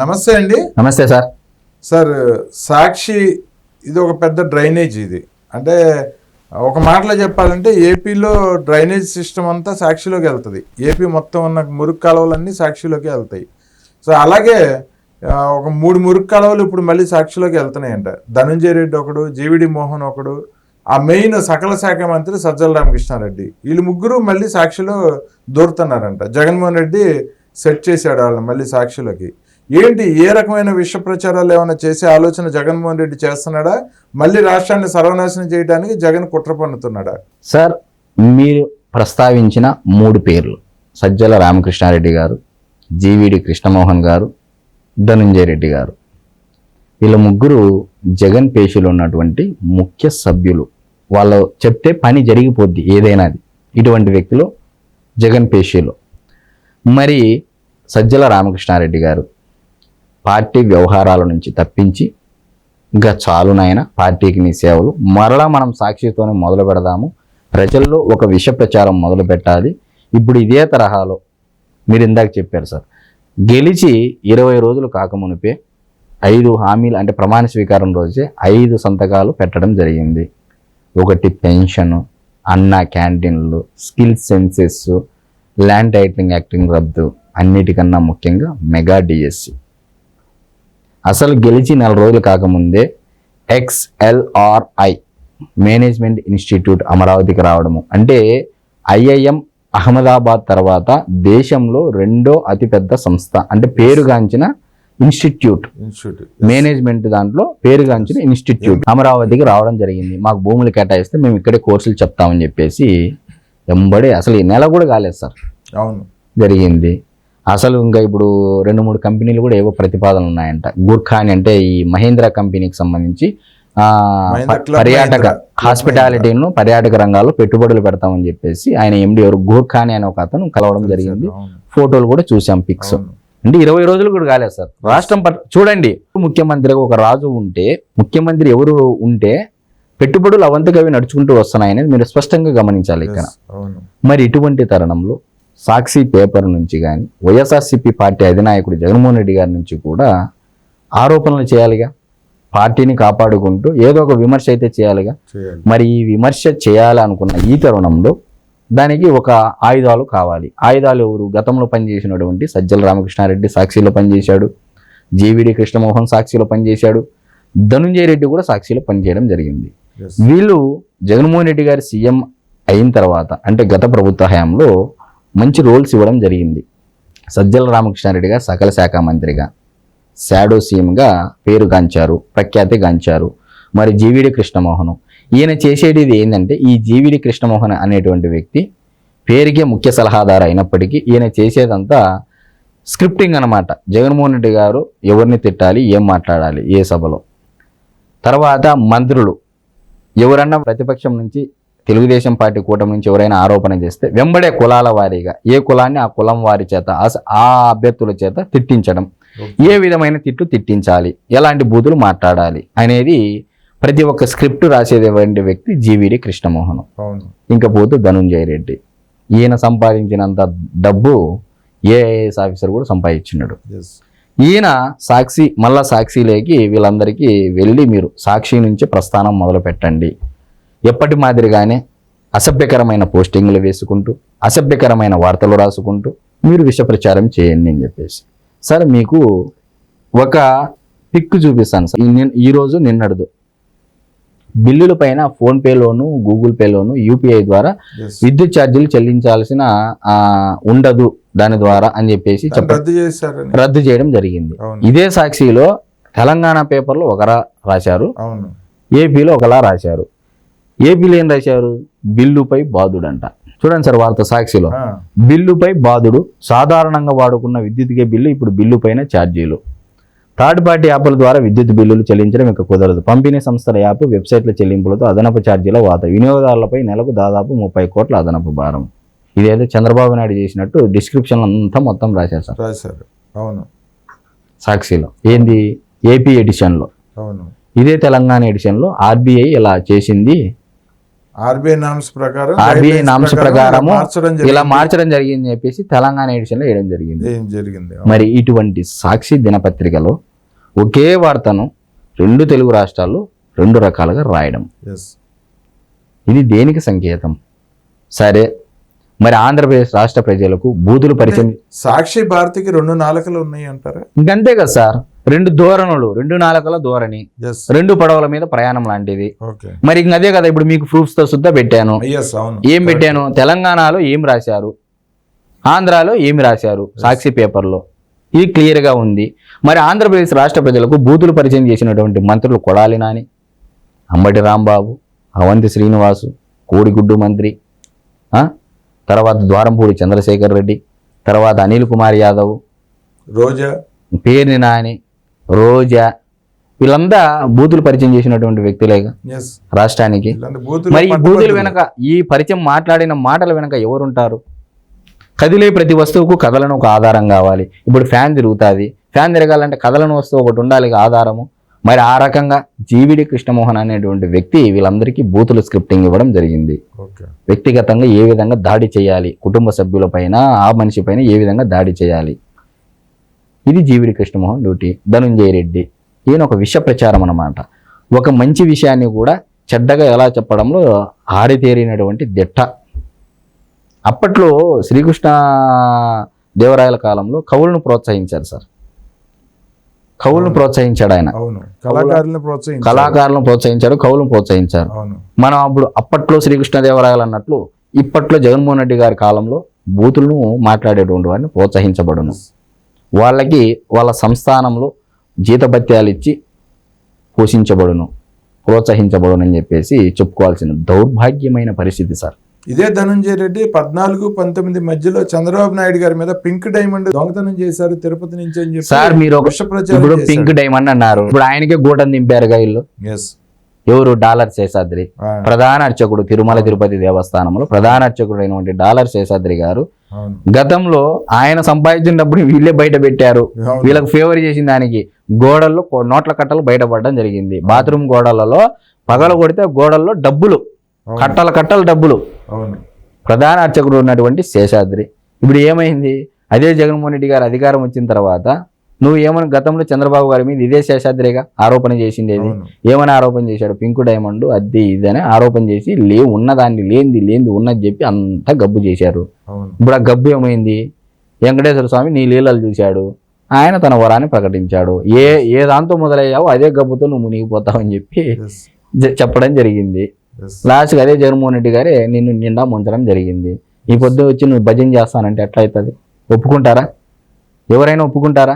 నమస్తే అండి. నమస్తే సార్. సార్ సాక్షి ఇది ఒక పెద్ద డ్రైనేజ్ ఇది. అంటే ఒక మాటలో చెప్పాలంటే ఏపీలో డ్రైనేజ్ సిస్టమ్ అంతా సాక్షిలోకి వెళ్తుంది. ఏపీ మొత్తం ఉన్న మురుగు కాలువలన్నీ సాక్షిలోకి వెళ్తాయి. సో అలాగే ఒక మూడు మురుగు కాలువలు ఇప్పుడు మళ్ళీ సాక్షిలోకి వెళ్తున్నాయంట. ధనుంజయ రెడ్డి ఒకడు జీవిడి మోహన్ ఒకడు ఆ మెయిన్ సకల శాఖ మంత్రి సజ్జల రామకృష్ణారెడ్డి. వీళ్ళు ముగ్గురు మళ్ళీ సాక్షిలో దూరుతున్నారంట. జగన్మోహన్ రెడ్డి సెట్ చేశాడు వాళ్ళని మళ్ళీ సాక్షిలోకి. ఏంటి ఏ రకమైన విష ప్రచారాలు ఏమైనా చేసే ఆలోచన జగన్మోహన్ రెడ్డి చేస్తున్నాడా? మళ్ళీ రాష్ట్రాన్ని సర్వనాశనం చేయడానికి జగన్ కుట్ర పన్నుతున్నాడా? సార్ మీరు ప్రస్తావించిన మూడు పేర్లు. సజ్జల రామకృష్ణారెడ్డి గారు జీవీడి కృష్ణమోహన్ గారు ధనుంజయ రెడ్డి గారు. వీళ్ళ ముగ్గురు జగన్ పేషీలో ఉన్నటువంటి ముఖ్య సభ్యులు. వాళ్ళు చెప్తే పని జరిగిపోద్ది ఏదైనా అది. ఇటువంటి వ్యక్తులు జగన్ పేషీలో. మరి సజ్జల రామకృష్ణారెడ్డి గారు పార్టీ వ్యవహారాల నుంచి తప్పించి ఇంకా చాలు నాయన పార్టీకి నీ సేవలు. మరలా మనం సాక్షితోనే మొదలు పెడదాము. ప్రజల్లో ఒక విష ప్రచారం మొదలు పెట్టాలి. ఇప్పుడు ఇదే తరహాలో మీరు ఇందాక చెప్పారు సార్. గెలిచి ఇరవై రోజులు కాకమునిపే ఐదు హామీలు అంటే ప్రమాణ స్వీకారం రోజే ఐదు సంతకాలు పెట్టడం జరిగింది. ఒకటి పెన్షన్ అన్న క్యాంటీన్లు skill census land titling acting రద్దు అన్నిటికన్నా ముఖ్యంగా మెగా డిఎస్సి. అసలు గెలిచి నెల రోజులు కాకముందే ఎక్స్ఎల్ఆర్ఐ మేనేజ్మెంట్ ఇన్స్టిట్యూట్ అమరావతికి రావడము. అంటే ఐఐఎం అహ్మదాబాద్ తర్వాత దేశంలో రెండో అతిపెద్ద సంస్థ. అంటే పేరుగాంచిన ఇన్స్టిట్యూట్. ఇన్స్టిట్యూట్ మేనేజ్మెంట్ దాంట్లో పేరుగాంచిన ఇన్స్టిట్యూట్. అమరావతికి రావడం జరిగింది. మాకు భూములు కేటాయిస్తే మేము ఇక్కడే కోర్సులు చెప్తామని చెప్పేసి ఎంబడే అసలు ఈ నెల కూడా కాలేదు సార్. అవును. జరిగింది. అసలు ఇంకా ఇప్పుడు రెండు మూడు కంపెనీలు కూడా ఏవో ప్రతిపాదనలు ఉన్నాయంట. గుర్ఖాని అంటే ఈ మహేంద్ర కంపెనీకి సంబంధించి పర్యాటక హాస్పిటాలిటీను పర్యాటక రంగాల్లో పెట్టుబడులు పెడతామని చెప్పేసి ఆయన ఎండి ఎవరు? గూర్ఖాని అనే ఒక అతను కలవడం జరిగింది. ఫోటోలు కూడా చూసాం పిక్స్. అంటే ఇరవై రోజులు కూడా కాలేదు సార్. రాష్ట్రం చూడండి. ముఖ్యమంత్రిగా ఒక రాజు ఉంటే ముఖ్యమంత్రి ఎవరు ఉంటే పెట్టుబడులు అవంతగా అవి నడుచుకుంటూ వస్తున్నాయనేది మీరు స్పష్టంగా గమనించాలి ఇక్కడ. మరి ఇటువంటి తరుణంలో సాక్షి పేపర్ నుంచి కానీ వైఎస్ఆర్సీపీ పార్టీ అధినాయకుడు జగన్మోహన్ రెడ్డి గారి నుంచి కూడా ఆరోపణలు చేయాలిగా. పార్టీని కాపాడుకుంటూ ఏదో ఒక విమర్శ అయితే చేయాలిగా. చేయాలి. మరి ఈ విమర్శ చేయాలనుకున్న ఈ తరుణంలో దానికి ఒక ఆయుధాలు కావాలి. ఆయుధాలు ఎవరు? గతంలో పనిచేసినటువంటి సజ్జల రామకృష్ణారెడ్డి సాక్షిలో పనిచేశాడు. జీవిడి కృష్ణమోహన్ సాక్షిలో పనిచేశాడు. ధనుంజయ రెడ్డి కూడా సాక్షిలో పనిచేయడం జరిగింది. వీళ్ళు జగన్మోహన్ రెడ్డి గారి సీఎం అయిన తర్వాత అంటే గత ప్రభుత్వ హయాంలో మంచి రోల్స్ ఇవ్వడం జరిగింది. సజ్జల రామకృష్ణారెడ్డి గారు సకల శాఖ మంత్రిగా. శాడో సీఎంగా పేరు గాంచారు ప్రఖ్యాతి గాంచారు. మరి జీవిడి కృష్ణమోహన్. ఈయన చేసేది ఇది ఏంటంటే ఈ జీవిడి కృష్ణమోహన్ అనేటువంటి వ్యక్తి పేరుకే ముఖ్య సలహాదారు అయినప్పటికీ ఈయన చేసేదంతా స్క్రిప్టింగ్ అన్నమాట. జగన్మోహన్ రెడ్డి గారు ఎవరిని తిట్టాలి ఏం మాట్లాడాలి ఏ సభలో. తర్వాత మంత్రులు. ఎవరన్నా ప్రతిపక్షం నుంచి తెలుగుదేశం పార్టీ కూటమి నుంచి ఎవరైనా ఆరోపణ చేస్తే వెంబడే కులాల వారీగా ఏ కులాన్ని ఆ కులం వారి చేత ఆ- అభ్యర్థుల చేత తిట్టించడం. ఏ విధమైన తిట్టు తిట్టించాలి? ఎలాంటి బూతులు మాట్లాడాలి? అనేది ప్రతి ఒక్క స్క్రిప్ట్ రాసేటువంటి వ్యక్తి జీవిడి కృష్ణమోహన్. అవును. ఇంకా పోతూ ధనుంజయ రెడ్డి. ఈయన సంపాదించినంత డబ్బు ఏఐఎస్ ఆఫీసర్ కూడా సంపాదించినాడు ఈయన సాక్షి మళ్ళా సాక్షిలోకి వీళ్ళందరికీ వెళ్ళి మీరు సాక్షి నుంచి ప్రస్థానం మొదలు పెట్టండి ఎప్పటి మాదిరిగానే అసభ్యకరమైన పోస్టింగ్లు వేసుకుంటూ అసభ్యకరమైన వార్తలు రాసుకుంటూ మీరు విష ప్రచారం చేయండి అని చెప్పేసి. సార్ మీకు ఒక పిక్ చూపిస్తాను సార్. ఈరోజు నిన్నడుదు బిల్లుల పైన ఫోన్పేలోను గూగుల్ పేలోను యూపీఐ ద్వారా విద్యుత్ ఛార్జీలు చెల్లించాల్సిన ఉండదు దాని ద్వారా అని చెప్పేసి చెప్ప రద్దు చేయడం జరిగింది. ఇదే సాక్షిలో తెలంగాణ పేపర్లో ఒకరా రాశారు. ఏపీలో ఒకలా రాశారు. ఏపీలో ఏం రాశారు? బిల్లుపై బాధుడంట. చూడండి సార్ వార్త సాక్షిలో. బిల్లుపై బాధుడు సాధారణంగా వాడుకున్న విద్యుత్కే బిల్లు ఇప్పుడు బిల్లు పైన ఛార్జీలు. థర్డ్ పార్టీ యాప్ల ద్వారా విద్యుత్ బిల్లులు చెల్లించడం ఇక కుదరదు. పంపిణీ సంస్థల యాప్ వెబ్సైట్ల చెల్లింపులతో అదనపు ఛార్జీల వాత వినియోగదారులపై నెలకు దాదాపు ముప్పై కోట్ల అదనపు భారం. ఇదేదో చంద్రబాబు నాయుడు చేసినట్టు డిస్క్రిప్షన్ అంతా మొత్తం రాశారు సార్. రాశారు. అవును. సాక్షిలో. ఏంది? ఏపీ ఎడిషన్లో. అవును. ఇదే తెలంగాణ ఎడిషన్లో ఆర్బీఐ ఇలా చేసింది. ఆర్బీఐ నామ్స్ ప్రకారం ఆర్బీఐ guidelines నామ్స్ ప్రకారం ఇలా. మార్చడం జరిగింది చెప్పేసి తెలంగాణ ఎడిషన్లో వేయడం జరిగింది. ఏం జరిగింది? మరి ఇటువంటి సాక్షి దినపత్రికలో ఒకే వార్తను రెండు తెలుగు రాష్ట్రాల్లో రెండు రకాలుగా రాయడం. ఇది దేనికి సంకేతం? సరే మరి ఆంధ్రప్రదేశ్ రాష్ట్ర ప్రజలకు బూతులు పరిచయం సాక్షి భారతికి రెండు నాలుకలు ఉన్నాయి అంటారా? ఇంకంతే కదా సార్. రెండు ధోరణులు రెండు నాలుకల ధోరణి రెండు పడవల మీద ప్రయాణం లాంటిది మరి అదే కదా ఇప్పుడు మీకు ప్రూఫ్స్తో సుద్ధా పెట్టాను. ఏం పెట్టాను? తెలంగాణలో ఏం రాశారు? ఆంధ్రాలో ఏమి రాశారు? సాక్షి పేపర్లో. ఇది క్లియర్గా ఉంది. మరి ఆంధ్రప్రదేశ్ రాష్ట్ర ప్రజలకు బూతులు పరిచయం చేసినటువంటి మంత్రులు కొడాలి నాని అంబటి రాంబాబు అవంతి శ్రీనివాసు కోడిగుడ్డు మంత్రి? తర్వాత ద్వారంపూడి చంద్రశేఖర్ రెడ్డి తర్వాత అనిల్ కుమార్ యాదవ్ రోజా. పేర్ని నాని రోజా వీళ్ళంతా బూతులు పరిచయం చేసినటువంటి వ్యక్తులేగా రాష్ట్రానికి. మరి ఈ. బూతుల వెనక ఈ పరిచయం మాట్లాడిన మాటల వెనక ఎవరుంటారు? కదిలే ప్రతి వస్తువుకు కథలను ఒక ఆధారం కావాలి. ఇప్పుడు ఫ్యాన్ తిరుగుతుంది. ఫ్యాన్ తిరగాలంటే కథలను వస్తువు ఒకటి ఉండాలి ఆధారము. మరి ఆ రకంగా జీవిడి కృష్ణమోహన్ అనేటువంటి వ్యక్తి వీళ్ళందరికీ బూతులు స్క్రిప్టింగ్ ఇవ్వడం జరిగింది. వ్యక్తిగతంగా ఏ విధంగా దాడి చేయాలి? కుటుంబ సభ్యులపైన ఆ మనిషి పైన ఏ విధంగా దాడి చేయాలి? ఇది జీవిడి కృష్ణమోహన్ డ్యూటీ ధనుంజయ రెడ్డి. ఈయన ఒక విష ప్రచారం అన్నమాట. ఒక మంచి విషయాన్ని కూడా చెడ్డగా ఎలా చెప్పడంలో ఆరితేరినటువంటి దిట్ట. అప్పట్లో శ్రీకృష్ణ దేవరాయల కాలంలో కవులను ప్రోత్సహించారు సార్. కవులను ప్రోత్సహించాడు ఆయన. కళాకారులను ప్రోత్సహించాడు కవులను ప్రోత్సహించారు. మనం అప్పుడు అప్పట్లో శ్రీకృష్ణదేవరాయలు అన్నట్లు ఇప్పట్లో జగన్మోహన్ రెడ్డి గారి కాలంలో బూతులను మాట్లాడేటువంటి వారిని ప్రోత్సహించబడును. వాళ్ళకి వాళ్ళ సంస్థానంలో జీతభత్యాలు ఇచ్చి పోషించబడును ప్రోత్సహించబడును అని చెప్పేసి చెప్పుకోవాల్సిన దౌర్భాగ్యమైన పరిస్థితి సార్. ఇదే ధనంజయ రెడ్డి పద్నాలుగు పంతొమ్మిది మధ్యలో చంద్రబాబు నాయుడు గారి మీద పింక్ డైమండ్ దొంగతనం చేశారు తిరుపతి నుంచి అని చెప్పి సార్ మీరు ఇప్పుడు పింక్ డైమండ్ అన్నారు. ఇప్పుడు ఆయనకే గూటం దింపారుగా ఇల్లు ఎస్ ఎవరు? డాలర్ శేషాద్రి. ప్రధాన అర్చకుడు తిరుమల తిరుపతి దేవస్థానంలో ప్రధాన అర్చకుడు అయినటువంటి డాలర్ శేషాద్రి గారు గతంలో ఆయన సంపాదించిన డబ్బుని వీళ్ళే బయట పెట్టారు. వీళ్ళకి ఫేవర్ చేసిన దానికి గోడల్లో నోట్ల కట్టలు బయటపడడం జరిగింది. బాత్రూమ్ గోడలలో పగల కొడితే గోడల్లో డబ్బులు. కట్టల కట్టలు డబ్బులు. ప్రధాన అర్చకుడు ఉన్నటువంటి శేషాద్రి. ఇప్పుడు ఏమైంది? అదే జగన్మోహన్ రెడ్డి గారు అధికారం వచ్చిన తర్వాత నువ్వు ఏమని గతంలో చంద్రబాబు గారి మీద ఇదే శేషాద్రిగా ఆరోపణ చేసింది ఏమని ఆరోపణ చేశాడు? పింకు డైమండ్ అది ఇది అని ఆరోపణ చేసి లే ఉన్నదాన్ని లేనిది లేనిది ఉన్నది చెప్పి అంతా గబ్బు చేశారు. ఇప్పుడు ఆ గబ్బు ఏమైంది? వెంకటేశ్వర స్వామి నీ లీలలు చూశాడు. ఆయన తన వరాన్ని ప్రకటించాడు. ఏ ఏ దాంతో మొదలయ్యావో అదే గబ్బుతో నువ్వు మునిగిపోతావని చెప్పి చెప్పడం జరిగింది. ఎస్ లాస్ట్కి అదే జగన్మోహన్ రెడ్డి గారే నిన్ను నిండా ముంచడం జరిగింది. ఈ పొద్దు వచ్చి నువ్వు భజన చేస్తానంటే ఎట్లా అవుతుంది? ఒప్పుకుంటారా? ఎవరైనా ఒప్పుకుంటారా?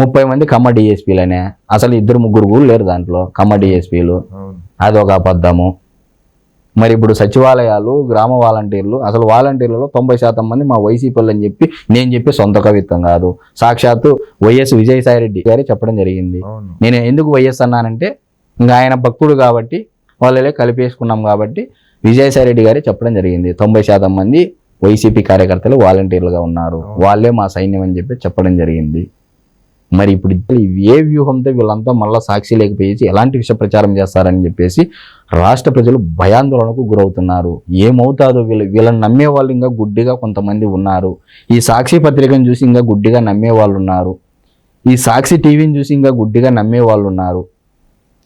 ముప్పై మంది కమ్మ డిఎస్పీలనే అసలు ఇద్దరు ముగ్గురు కూడా లేరు దాంట్లో కమ్మ డిఎస్పీలు అదొక అబద్ధము. మరి ఇప్పుడు సచివాలయాలు గ్రామ వాలంటీర్లు అసలు వాలంటీర్లలో తొంభై శాతం మంది మా వైసీపీలు అని చెప్పి నేను చెప్పి సొంత కవిత్వం కాదు. సాక్షాత్తు వైఎస్ విజయసాయిరెడ్డి గారే చెప్పడం జరిగింది. నేను ఎందుకు వైఎస్ అన్నానంటే ఇంకా ఆయన భక్తుడు కాబట్టి వాళ్ళే కలిపేసుకున్నాం కాబట్టి విజయసాయిరెడ్డి గారే చెప్పడం జరిగింది. తొంభై శాతం మంది వైసీపీ కార్యకర్తలు వాలంటీర్లుగా ఉన్నారు. వాళ్ళే మా సైన్యం అని చెప్పి చెప్పడం జరిగింది. మరి ఇప్పుడు ఏ వ్యూహంతో వీళ్ళంతా మళ్ళీ సాక్షి లేకపోయేసి ఎలాంటి విష ప్రచారం చేస్తారని చెప్పేసి రాష్ట్ర ప్రజలు భయాందోళనకు గురవుతున్నారు. ఏమవుతాదో వీళ్ళు వీళ్ళని నమ్మే వాళ్ళు ఇంకా గుడ్డిగా కొంతమంది ఉన్నారు. ఈ సాక్షి పత్రికను చూసి ఇంకా గుడ్డిగా నమ్మే వాళ్ళు ఉన్నారు. ఈ సాక్షి టీవీని చూసి ఇంకా గుడ్డిగా నమ్మే వాళ్ళు ఉన్నారు.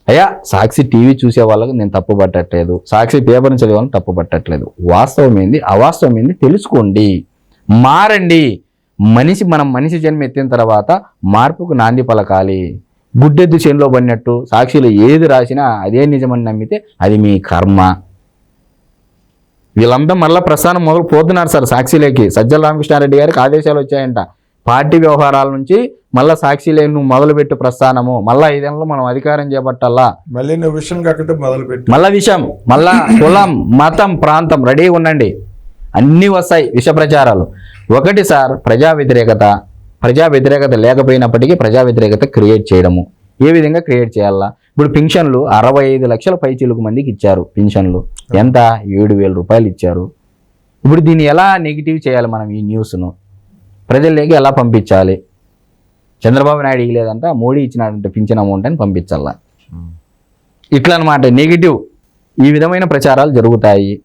అయ్యా సాక్షి టీవీ చూసే వాళ్ళకి నేను తప్పు పట్టట్లేదు. సాక్షి పేపర్ని చదివే వాళ్ళని తప్పు పట్టట్లేదు. వాస్తవం ఏంది అవాస్తవం ఏంది తెలుసుకోండి. మారండి. మనిషి మనం మనిషి జన్మ ఎత్తిన తర్వాత మార్పుకు నాంది పలకాలి. గుడ్డెద్దు చేనులో పడినట్టు సాక్షిలో ఏది రాసినా అదే నిజమని నమ్మితే అది మీ కర్మ. వీళ్ళంతా మళ్ళీ ప్రస్థానం మొదలు పోతున్నారు సార్ సాక్షిలోకి. సజ్జల రామకృష్ణారెడ్డి గారికి ఆదేశాలు వచ్చాయంట. పార్టీ వ్యవహారాల నుంచి మళ్ళా సాక్షిలే నువ్వు మొదలుపెట్టు ప్రస్థానము. మళ్ళా ఐదేళ్ళలో మనం అధికారం చేపట్టాలా? మళ్ళీ నువ్వు విషయం కక్కడం మొదలు పెట్టి మళ్ళా విషయం. మళ్ళా కులం మతం ప్రాంతం రెడీగా ఉండండి. అన్నీ వస్తాయి విష ప్రచారాలు. ఒకటి సార్ ప్రజా వ్యతిరేకత. ప్రజా వ్యతిరేకత లేకపోయినప్పటికీ ప్రజా వ్యతిరేకత క్రియేట్ చేయడము. ఏ విధంగా క్రియేట్ చేయాలా? ఇప్పుడు పింఛన్లు అరవై ఐదు లక్షల పైచిలుకు మందికి ఇచ్చారు పింఛన్లు. ఎంత? ఏడు వేల రూపాయలు ఇచ్చారు. ఇప్పుడు దీన్ని ఎలా నెగిటివ్ చేయాలి మనం ఈ న్యూస్ను? ప్రజల్లోకి ఎలా పంపించాలి? చంద్రబాబు నాయుడు ఇవ్వలేదంట మోడీ ఇచ్చినాడంటే పింఛన్ అమౌంట్ అని పంపించాలా? ఇట్లా అనమాట నెగిటివ్ ఈ విధమైన ప్రచారాలు జరుగుతాయి.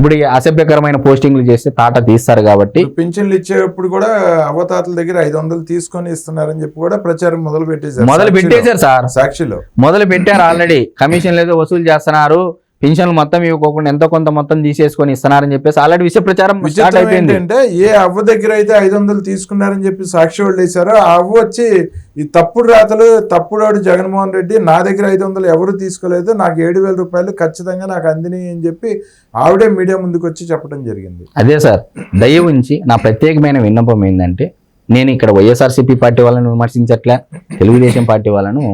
ఇప్పుడు అసభ్యకరమైన పోస్టింగ్లు చేస్తే తాట తీస్తారు కాబట్టి పింఛన్లు ఇచ్చేటప్పుడు కూడా అవతాతల దగ్గర ఐదు వందలు తీసుకొని ఇస్తున్నారని చెప్పి కూడా ప్రచారం మొదలు పెట్టేశారు మొదలు. పెట్టేశారు సార్. సాక్షిలో. మొదలు పెట్టారు ఆల్రెడీ. కమిషన్లు ఏదో వసూలు చేస్తున్నారు. పింఛన్లు మొత్తం ఇవ్వకోకుండా ఎంతో కొంత మొత్తం తీసేసుకొని ఇస్తున్నారని చెప్పేసి ఆల్రెడీ విషయ ప్రచారం స్టార్ట్ అయిపోయింది. ఏంటంటే ఏ అవ్వ దగ్గర అయితే ఐదు వందలు తీసుకున్నారని చెప్పి సాక్షి వాళ్ళు వేశారో ఆ అవ్వ వచ్చి ఈ తప్పుడు రాతలు తప్పుడోడు జగన్మోహన్ రెడ్డి నా దగ్గర ఐదు వందలు ఎవరు తీసుకోలేదు నాకు ఏడు వేల రూపాయలు ఖచ్చితంగా నాకు అందినాయి అని చెప్పి ఆవిడే మీడియా ముందుకు వచ్చి చెప్పడం జరిగింది. అదే సార్ దయ ఉంచి నా ప్రత్యేకమైన విన్నపం ఏంటంటే నేను ఇక్కడ వైఎస్ఆర్సీపీ పార్టీ వాళ్ళను విమర్శించట్లే తెలుగుదేశం పార్టీ వాళ్ళను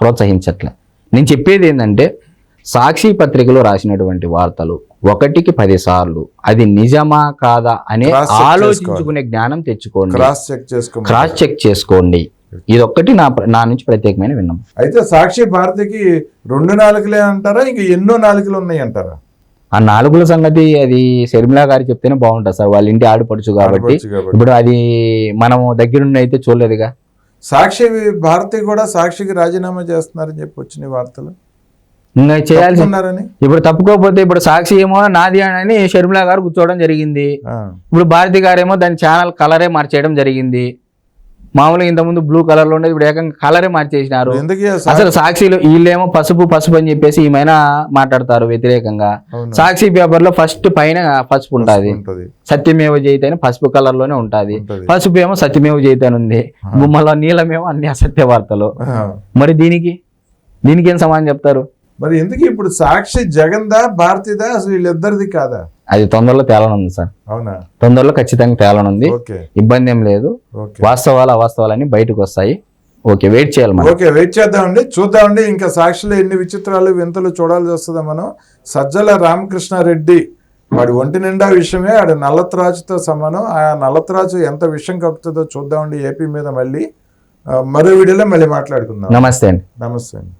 ప్రోత్సహించట్లే. నేను చెప్పేది ఏంటంటే సాక్షి పత్రికలో రాసినటువంటి వార్తలు ఒకటికి పది సార్లు. అది నిజమా కాదా అనే ఆలోచించుకునే జ్ఞానం తెచ్చుకోండి. క్రాస్ చెక్ చేసుకో క్రాస్ చెక్ చేసుకోండి. ఇదొక్కటి నా నా నుంచి ప్రత్యేకమైన విన్నపం. అయితే సాక్షి భారతికి రెండు నాలుగులే అంటారా? ఇంక ఎన్నో నాలుగులు ఉన్నాయి అంటారా? ఆ నాలుగుల సంగతి అది షర్మిలా గారు చెప్తేనే బాగుంటుంది సార్. వాళ్ళ ఇంటి ఆడపడుచు కాబట్టి. ఇప్పుడు అది మనము దగ్గరుండి అయితే చూడలేదుగా. సాక్షి భారతి కూడా సాక్షికి రాజీనామా చేస్తున్నారని చెప్పి వచ్చినాయి వార్తలు? చేయాల్సి ఇప్పుడు తప్పుకోకపోతే ఇప్పుడు సాక్షి ఏమో నాది అని షర్మిలా గారు కూర్చోవడం జరిగింది. ఇప్పుడు భారతి గారేమో దాని ఛానల్ కలరే మార్చేయడం జరిగింది. మామూలుగా ఇంతకుముందు బ్లూ కలర్లో ఉండేది ఇప్పుడు ఏకంగా కలరే మార్చేసినారు. అసలు సాక్షిలో వీళ్ళేమో పసుపు పసుపు అని చెప్పేసి ఈమెన మాట్లాడతారు వ్యతిరేకంగా. సాక్షి పేపర్లో ఫస్ట్ పైన పసుపు ఉంటది. సత్యమేవ జయిత అని పసుపు కలర్లోనే ఉంటది. పసుపు ఏమో సత్యమేవ జయిత అని ఉంది. గుమ్మలో నీలమేమో అన్ని అసత్య వార్తలు. మరి దీనికి? దీనికి ఏం సమాధానం చెప్తారు? మరి ఎందుకు ఇప్పుడు సాక్షి జగన్దా భారతిదా? అసలు వీళ్ళిద్దరిది కాదా? అది తొందరలో తేలనుంది సార్. అవునా? తొందరలో ఖచ్చితంగా తేలనుంది. ఇబ్బంది ఏం లేదు. వాస్తవాలు అవాస్తవాలన్నీ బయటకు వస్తాయి. ఓకే వెయిట్ చేయాలి మనం. ఓకే వెయిట్ చేద్దామండి. చూద్దామండి. ఇంకా సాక్షిలో ఎన్ని విచిత్రాలు వింతలు చూడాల్సి వస్తుందో మనం. సజ్జల రామకృష్ణారెడ్డి వాడి ఒంటి నిండా విషయమే ఆడు నల్లత్రాజుతో సమానం. ఆ నల్లత్రాజు ఎంత విషయం కక్కుతుందో చూద్దామండి. ఏపీ మీద మళ్ళీ. మరో వీడియోలో మళ్ళీ మాట్లాడుకుందాం. నమస్తే అండి. నమస్తే అండి.